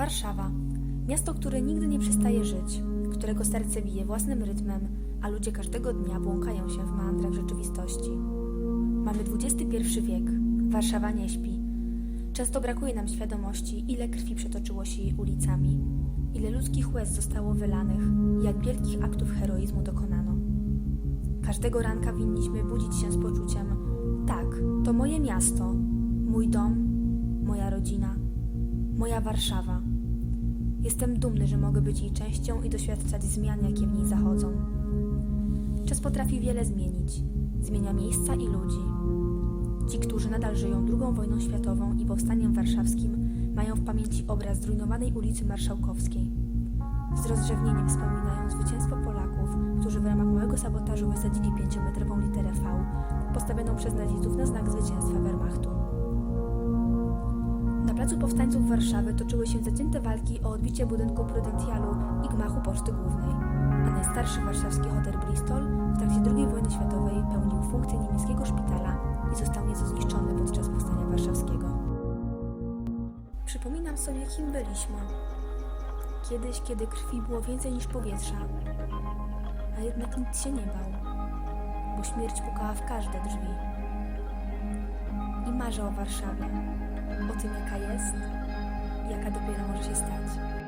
Warszawa. Miasto, które nigdy nie przestaje żyć, którego serce bije własnym rytmem, a ludzie każdego dnia błąkają się w meandrach rzeczywistości. Mamy XXI wiek. Warszawa nie śpi. Często brakuje nam świadomości, ile krwi przetoczyło się jej ulicami, ile ludzkich łez zostało wylanych, jak wielkich aktów heroizmu dokonano. Każdego ranka winniśmy budzić się z poczuciem: tak, to moje miasto, mój dom, moja rodzina, moja Warszawa. Jestem dumny, że mogę być jej częścią i doświadczać zmian, jakie w niej zachodzą. Czas potrafi wiele zmienić. Zmienia miejsca i ludzi. Ci, którzy nadal żyją II wojną światową i powstaniem warszawskim, mają w pamięci obraz zrujnowanej ulicy Marszałkowskiej. Z rozrzewnieniem wspominają zwycięstwo Polaków, którzy w ramach małego sabotażu wysadzili pięciometrową literę V, postawioną przez nazistów na znak zwycięstwa Wehrmachtu. Placu Powstańców Warszawy toczyły się zacięte walki o odbicie budynku Prudentialu i gmachu Poczty Głównej, a najstarszy warszawski hotel Bristol w trakcie II wojny światowej pełnił funkcję niemieckiego szpitala i został nieco zniszczony podczas Powstania Warszawskiego. Przypominam sobie, kim byliśmy. Kiedyś, kiedy krwi było więcej niż powietrza, a jednak nikt się nie bał, bo śmierć pukała w każde drzwi. I marzę o Warszawie, o tym, jaka jest jaka dopiero może się stać.